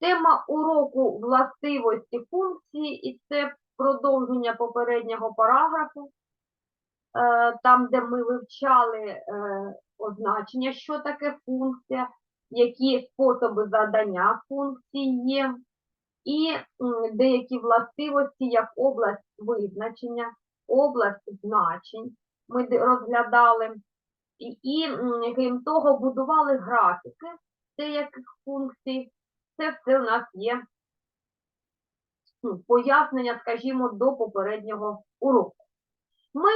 Тема уроку властивості функції, і це продовження попереднього параграфу, е, там, де ми вивчали е, означення, що таке функція, які способи задання функції є, і деякі властивості, як область визначення, область значень ми розглядали. І, і крім того, будували графіки деяких функцій. Це все у нас є ну, пояснення, скажімо, до попереднього уроку. Ми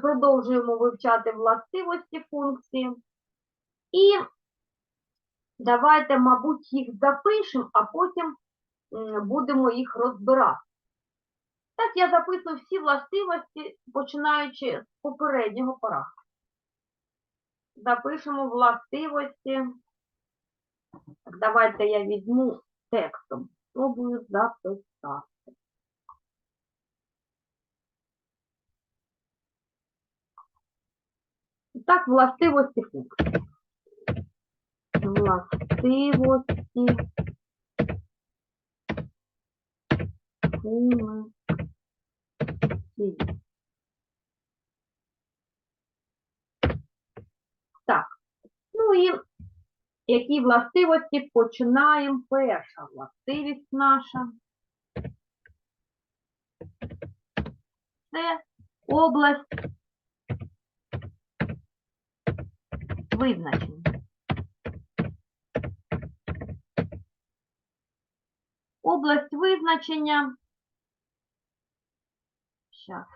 продовжуємо вивчати властивості функції. І давайте, мабуть, їх запишемо, а потім будемо їх розбирати. Так, я записую всі властивості, починаючи з попереднього параграфу. Запишемо властивості. Давайте я візьму текстом. Спробую записати. Так, властивості функції. Властивості функції. Так, ну і які властивості починаємо? Перша властивість наша. Це область визначення. Область визначення. Щас.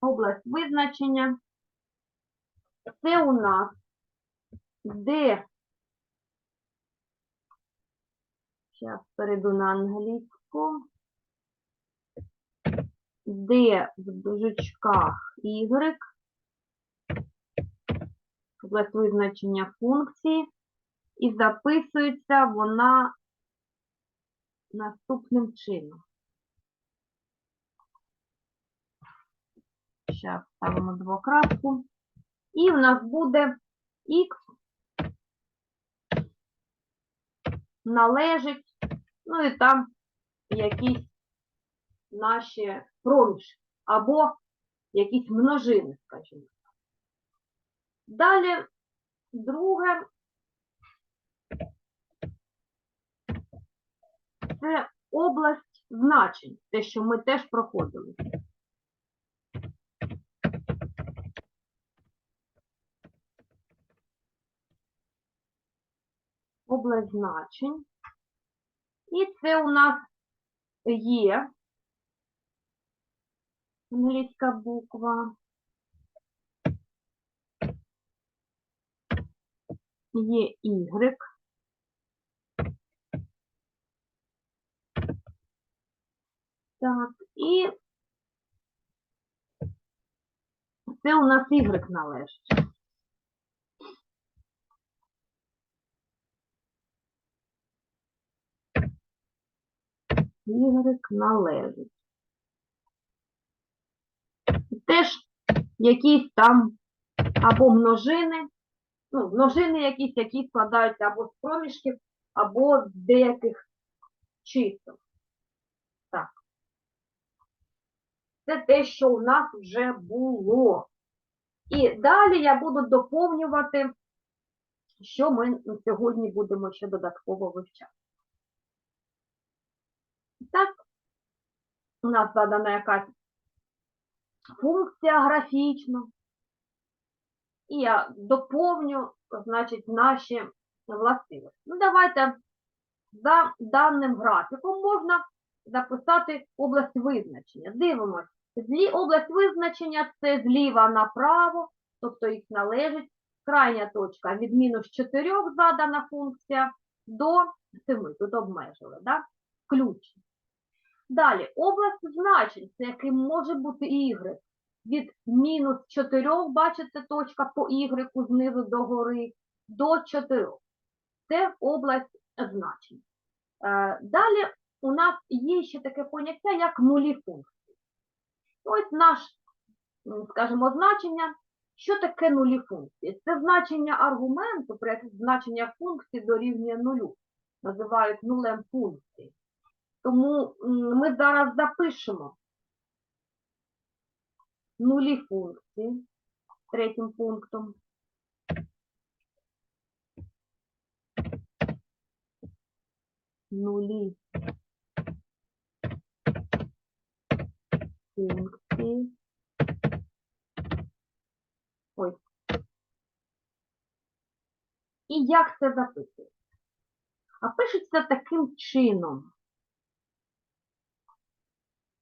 Область визначення. Це у нас де Зараз перейду на англійську. Де в дужечках Y, область визначення функції, і записується вона наступним чином. Зараз ставимо двокрапку. І в нас буде х належить, ну і там якісь наші проміжки або якісь множини, скажімо. так. Далі, друге, це область значень, те, що ми теж проходили. область значень. І це у нас є англійська буква. Є Y. Так, і це у нас Y належить. Y належить. Теж якісь там або множини, ну, множини якісь, які складаються або з проміжків, або з деяких чисел. Так. Це те, що у нас вже було. І далі я буду доповнювати, що ми сьогодні будемо ще додатково вивчати. Так, у нас задана якась функція графічна. І я доповню, значить, наші властивості. Ну, давайте за даним графіком можна записати область визначення. Дивимось. Злі область визначення це зліва направо, тобто їх належить. Крайня точка від мінус 4 задана функція до 7. Тут обмежили, да? Включно. Далі, область значень, це яким може бути y. Від мінус 4, бачите, точка по y знизу до гори, до 4. Це область значень. Е, Далі у нас є ще таке поняття, як нулі функції. Ось наш, скажімо, значення. Що таке нулі функції? Це значення аргументу, при якому значення функції дорівнює нулю. називають нулем функції. Тому ми зараз запишемо нулі функції третім пунктом. Нулі функції. Ой. І як це записується? А пишеться таким чином.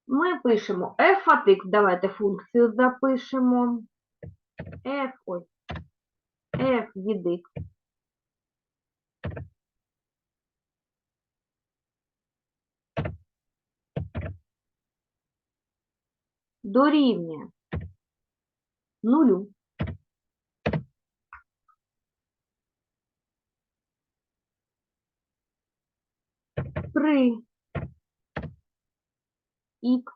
Ми пишемо f от x, давайте функцію запишемо. f, ой, f від x. Дорівнює нулю. При х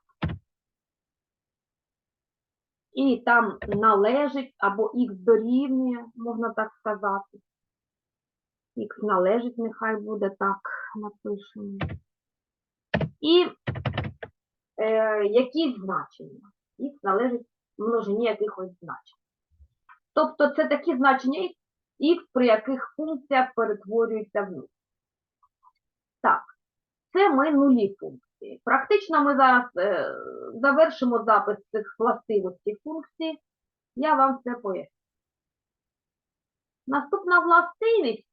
і там належить або х дорівнює, можна так сказати. Х належить, нехай буде так, напишемо. І е, якісь значення. Х належить множині якихось значень. Тобто це такі значення х, при яких функція перетворюється в нуль. Так, це ми нулі функції. Практично ми зараз е, завершимо запис цих властивостей функції. Я вам це поясню. Наступна властивість.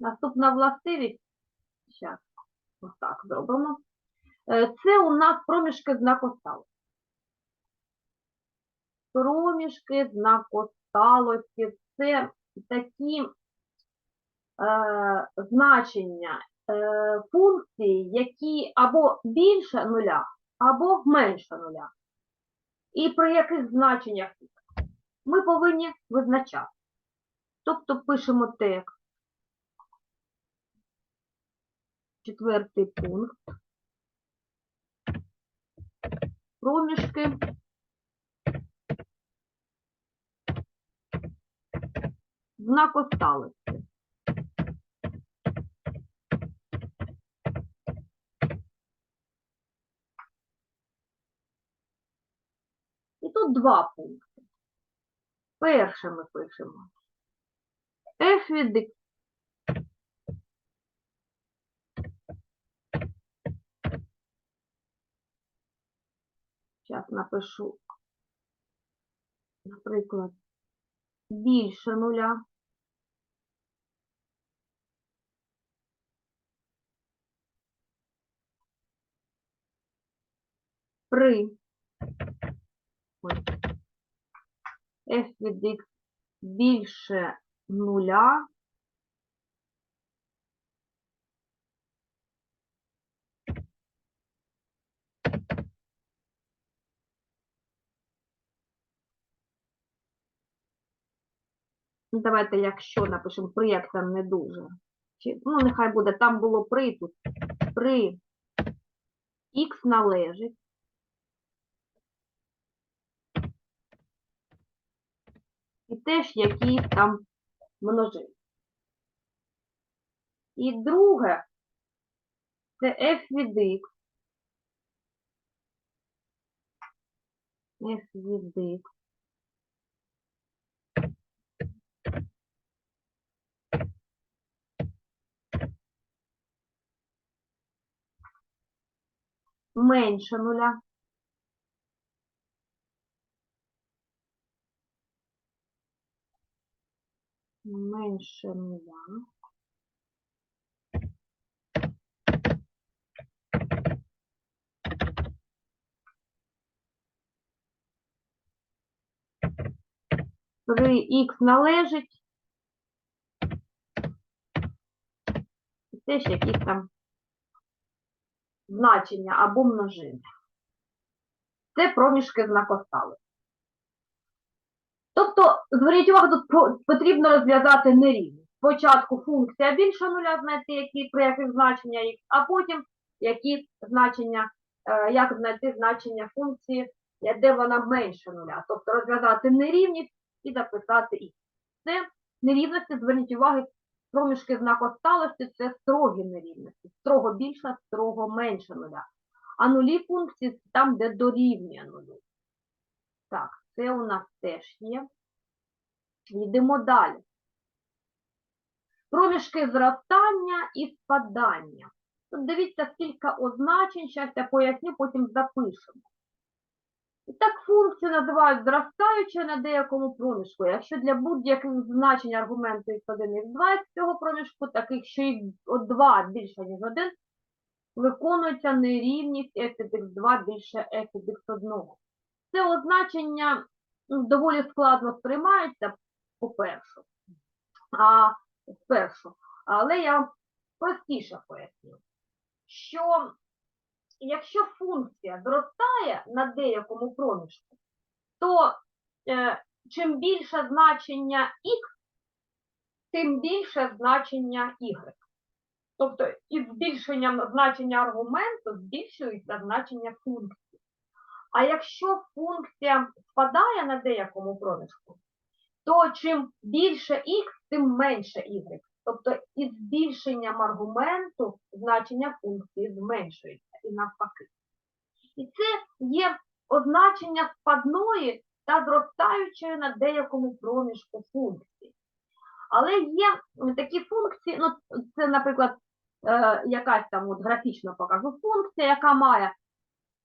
Наступна властивість. Зараз, ось так зробимо. Е, Це у нас проміжки знакосталості. Проміжки знакосталості – це такі е, значення е, функції, які або більше нуля, або менше нуля. І при яких значеннях ми повинні визначати. Тобто пишемо текст. Четвертий пункт. Проміжки. Знакосталості. І тут два пункти. Перше ми пишемо. F від x. Зараз напишу, наприклад, більше нуля. При f від x більше нуля. Ну, Давайте, якщо напишемо при, як там не дуже. Чи, ну, нехай буде, там було при тут. При х належить. І теж якісь там множини. І друге, це f від x. f від x. Менше нуля. Менше нуля. При х належить. Теж якісь там значення або множини. Це проміжки знакостали. Тобто, зверніть увагу, тут потрібно розв'язати нерівність. Спочатку функція більше нуля знайти, які, при яких значення х, а потім які значення е, як знайти значення функції, е, де вона менше нуля. Тобто розв'язати нерівність і записати х. Це нерівності, зверніть увагу, проміжки знак осталості це строгі нерівності. Строго більше, строго менше нуля. А нулі функції там, де дорівнює нулю. Так, це у нас теж є. Йдемо далі. Проміжки зростання і спадання. Тут дивіться, скільки означень, зараз я поясню, потім запишемо. І так функцію називають зростаючою на деякому проміжку. Якщо для будь-яких значень аргументу x1 і x2 з цього проміжку, таких, що x2 більше, ніж 1, виконується нерівність f від x2 більше f від x1. Це означення доволі складно сприймається, по-перше, а спершу. Але я простіше поясню, що якщо функція зростає на деякому проміжку, то е, чим більше значення x, тим більше значення y. Тобто із збільшенням значення аргументу збільшується значення функції. А якщо функція спадає на деякому проміжку, то чим більше х, тим менше y. Тобто із збільшенням аргументу значення функції зменшується і навпаки. І це є означення спадної та зростаючої на деякому проміжку функції. Але є такі функції, ну це, наприклад, е, якась там от графічно покажу функція, яка має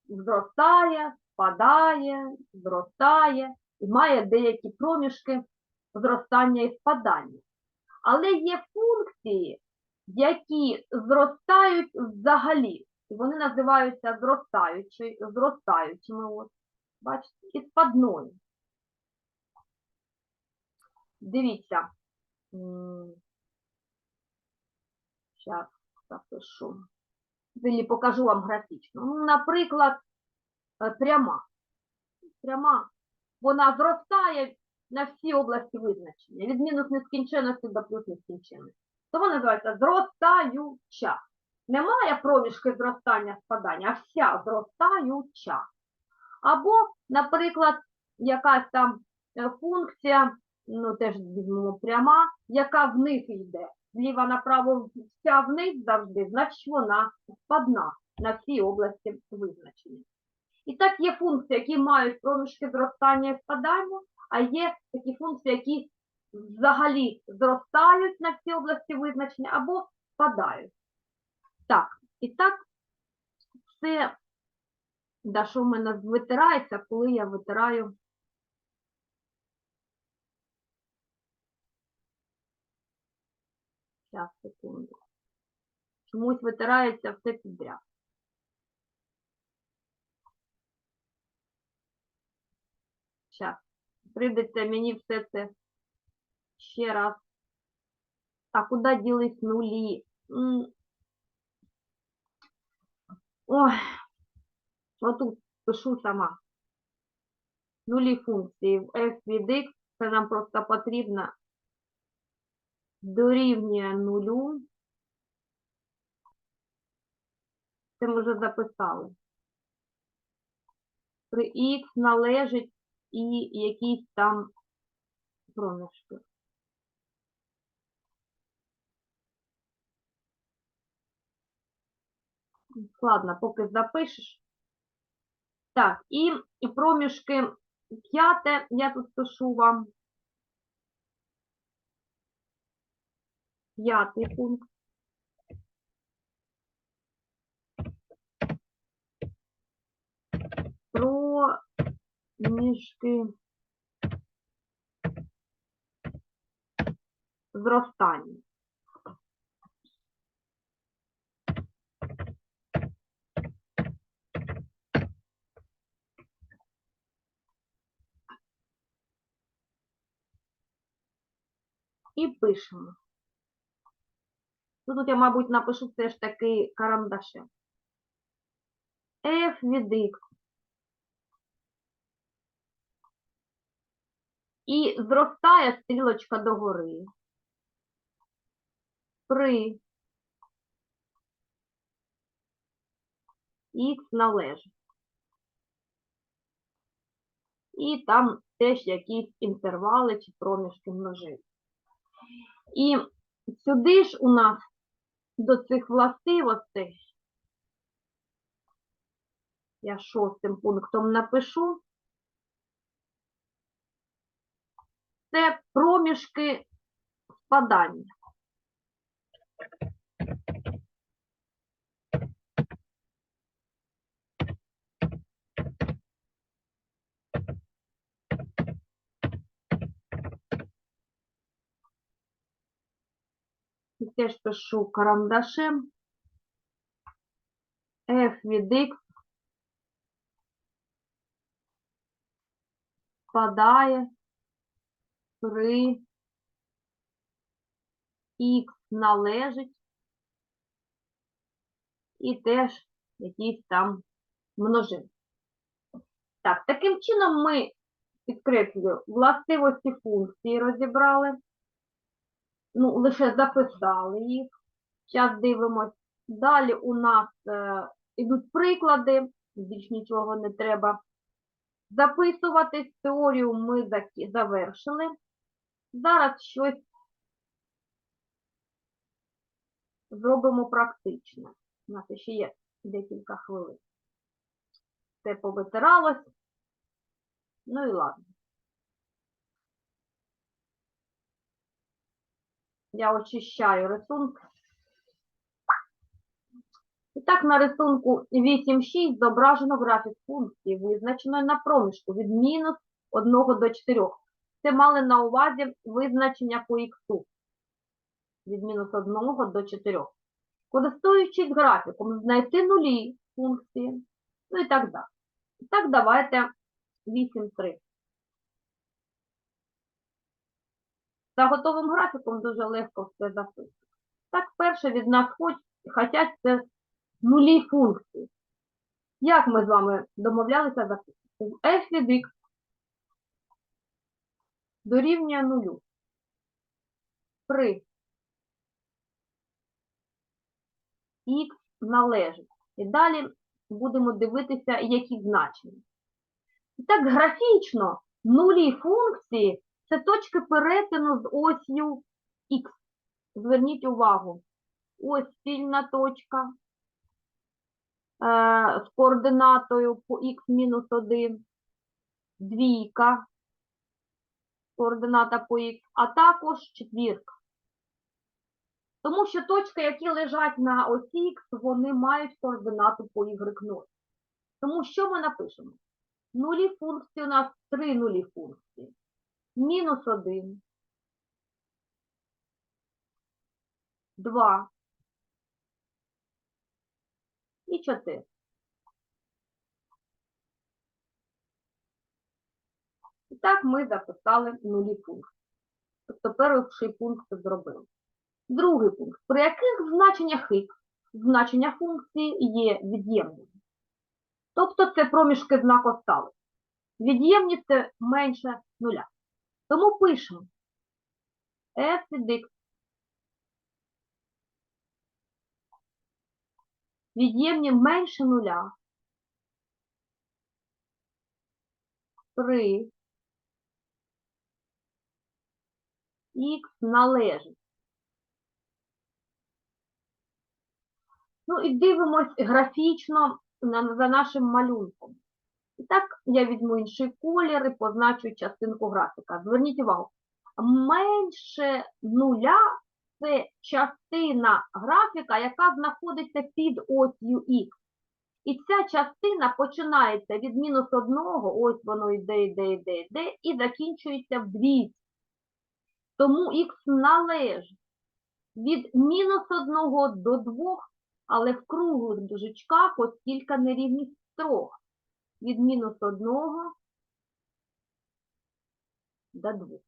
зростає, спадає, зростає і має деякі проміжки зростання і спадання. Але є функції, які зростають взагалі. І вони називаються зростаючі, зростаючими, от, бачите, і спадною. Дивіться. Зараз запишу. Покажу вам графічно. Ну, наприклад, е, пряма. Пряма, вона зростає на всі області визначення, від мінус нескінченності до плюс нескінченності. Тому називається зростаюча. Немає проміжки зростання спадання, а вся зростаюча. Або, наприклад, якась там е, функція, ну теж візьмемо пряма, яка вниз йде. Зліва направо вся вниз завжди, значить вона спадна на всій області визначення. І так є функції, які мають проміжки зростання і спадання, а є такі функції, які взагалі зростають на всі області визначення або спадають. Так, і так, це, да, що в мене витирається, коли я витираю. Зараз, секунду. Чомусь витирається все підряд. Зараз. Прийдеться мені все це ще раз. А куди ділись нулі? Ой, отут пишу сама. Нулі функції f від x, це нам просто потрібно дорівнює нулю. Це ми вже записали. При х належить і якісь там проміжки. Ладно, поки запишеш. Так, і проміжки п'яте, я тут пишу вам. П'ятий пункт. Про мішки зростання. І пишемо. Ну, Тут я, мабуть, напишу все ж таки карандашем. F від X І зростає стрілочка догори. При х належить. І там теж якісь інтервали чи проміжки множин. І сюди ж у нас до цих властивостей я шостим пунктом напишу. Це проміжки спадання. Теж пишу карандашем. F від X спадає при Х належить і теж якісь там множини. Так, таким чином ми підкреслюю властивості функції розібрали. Ну, лише записали їх. Зараз дивимось. Далі у нас е, ідуть приклади, більш нічого не треба. Записуватись, теорію ми завершили. Зараз щось зробимо практично. У нас ще є декілька хвилин. Це повитиралось. Ну і ладно. Я очищаю рисунок. І так, на рисунку 8.6 зображено графік функції, визначеної на проміжку від мінус 1 до 4. Це мали на увазі визначення по х від мінус 1 до 4. Користуючись графіком, знайти нулі функції, ну і так далі. І так, давайте 8.3. За готовим графіком дуже легко все записувати. Так, перше від нас хоч, хочуть це нулі функції. Як ми з вами домовлялися записувати? f від x дорівнює нулю. При x належить. І далі будемо дивитися, які значення. І так, графічно нулі функції це точки перетину з осью х. Зверніть увагу. Ось спільна точка е, з координатою по х-1, двійка, координата по х, а також четвірка. Тому що точки, які лежать на осі х, вони мають координату по y0. Тому що ми напишемо? Нулі функції у нас три нулі функції. Мінус 1, 2 і 4. І так ми записали нулі функції. Тобто перший пункт зробили. Другий пункт. При яких значеннях х значення функції є від'ємними? Тобто це проміжки знаку стали. Від'ємні це менше нуля. Тому пишемо f від'ємні менше нуля при х належить. Ну і дивимось графічно за нашим малюнком. І так, я візьму інший колір і позначу частинку графіка. Зверніть увагу, менше нуля це частина графіка, яка знаходиться під осью х. І ця частина починається від мінус одного, ось воно йде, йде, йде, йде, і закінчується в 200. Тому х належить від мінус одного до 2, але в круглих дужечках ось кілька нерівних строк від мінус 1 до 2.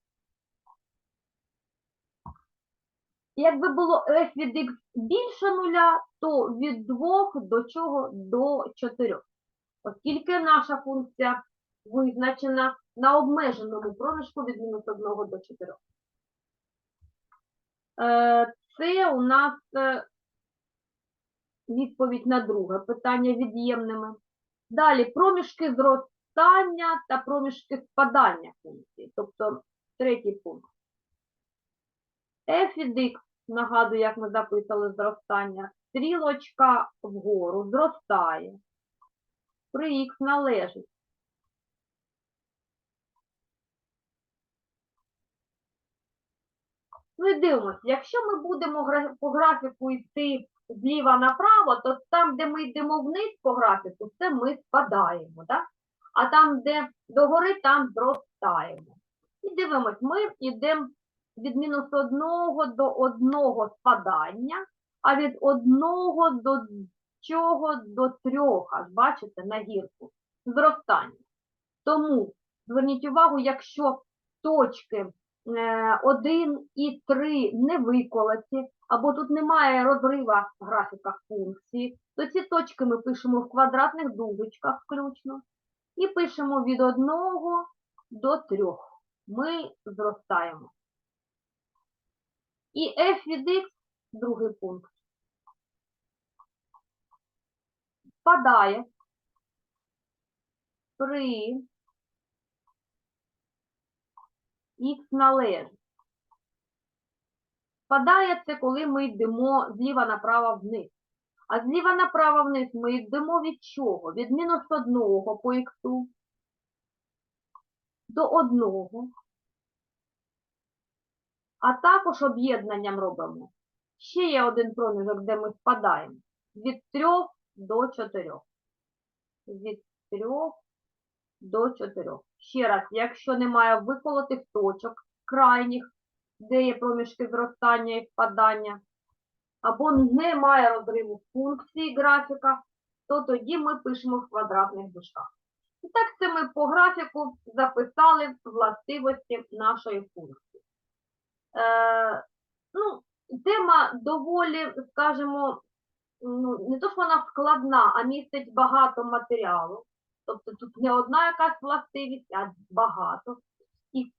Якби було f від x більше нуля, то від 2 до чого? До 4. Оскільки наша функція визначена на обмеженому проміжку від мінус 1 до 4. Е, Це у нас е, відповідь на друге питання від'ємними. Далі проміжки зростання та проміжки спадання функції, тобто третій пункт. f від x, нагадую, як ми записали зростання, стрілочка вгору зростає. При x належить. Ну і дивимося, якщо ми будемо по графіку йти зліва направо, то там, де ми йдемо вниз по графіку, це ми спадаємо, так? а там, де догори, там зростаємо. І дивимось, ми йдемо від мінус одного до одного спадання, а від одного до чого до трьох, аж бачите, на гірку, зростання. Тому зверніть увагу, якщо точки 1 і 3 не виколоті, або тут немає розрива в графіках функції, то ці точки ми пишемо в квадратних дужечках включно і пишемо від 1 до 3. Ми зростаємо. І f від x, другий пункт, спадає при х належить. Спадає це, коли ми йдемо зліва направо вниз. А зліва направо вниз ми йдемо від чого? Від мінус 1 по х до 1. А також об'єднанням робимо. Ще є один проміжок, де ми спадаємо. Від 3 до 4. Від 3 до 4. Ще раз, якщо немає виколотих точок крайніх, де є проміжки зростання і впадання, або немає розриву функції графіка, то тоді ми пишемо в квадратних дужках. І так це ми по графіку записали властивості нашої функції. Е, ну, тема доволі, скажімо, ну, не то, що вона складна, а містить багато матеріалу. Тобто тут не одна якась властивість, а багато. І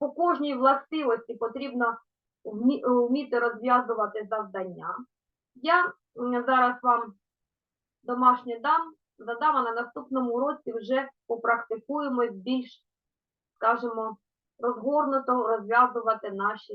по кожній властивості потрібно вміти розв'язувати завдання. Я зараз вам домашнє дам, задам, а на наступному уроці вже попрактикуємо більш, скажімо, розгорнуто розв'язувати наші